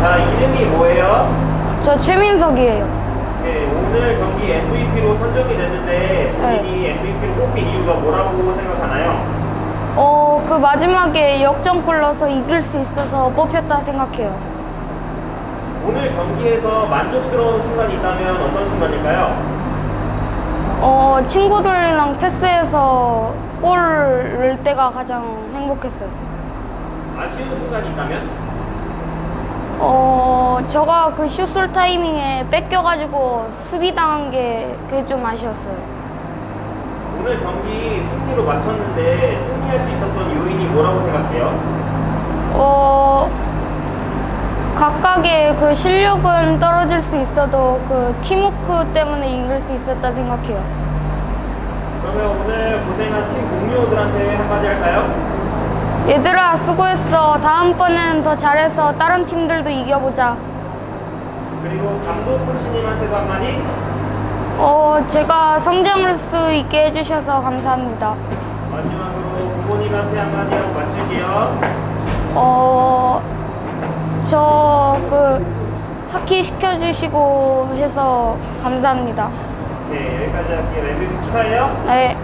자, 이름이 뭐예요? 저 최민석이에요. 네, 오늘 경기 MVP로 선정이 됐는데 본인이 MVP로 뽑힌 이유가 뭐라고 생각하나요? 어, 그 마지막에 역전골 넣어서 이길 수 있어서 뽑혔다 생각해요. 오늘 경기에서 만족스러운 순간이 있다면 어떤 순간일까요? 어, 친구들이랑 패스해서 골 넣을 때가 가장 행복했어요. 아쉬운 순간이 있다면? 어, 제가 그 슛쏠 타이밍에 뺏겨가지고 수비 당한 게 그게 좀 아쉬웠어요. 오늘 경기 승리로 마쳤는데 승리할 수 있었던 요인이 뭐라고 생각해요? 어, 각각의 그 실력은 떨어질 수 있어도 그 팀워크 때문에 이길 수 있었다 생각해요. 그러면 오늘 고생한 팀 동료들한테 한마디 할까요? 얘들아, 수고했어. 다음번엔 더 잘해서 다른 팀들도 이겨보자. 그리고 감독 코치님한테도 한마디? 어, 제가 성장할 수 있게 해주셔서 감사합니다. 마지막으로 부모님한테 한마디 하고 마칠게요. 어, 저 그 하키 시켜주시고 해서 감사합니다. 네, 여기까지 할게요. MVP 축하해요. 네.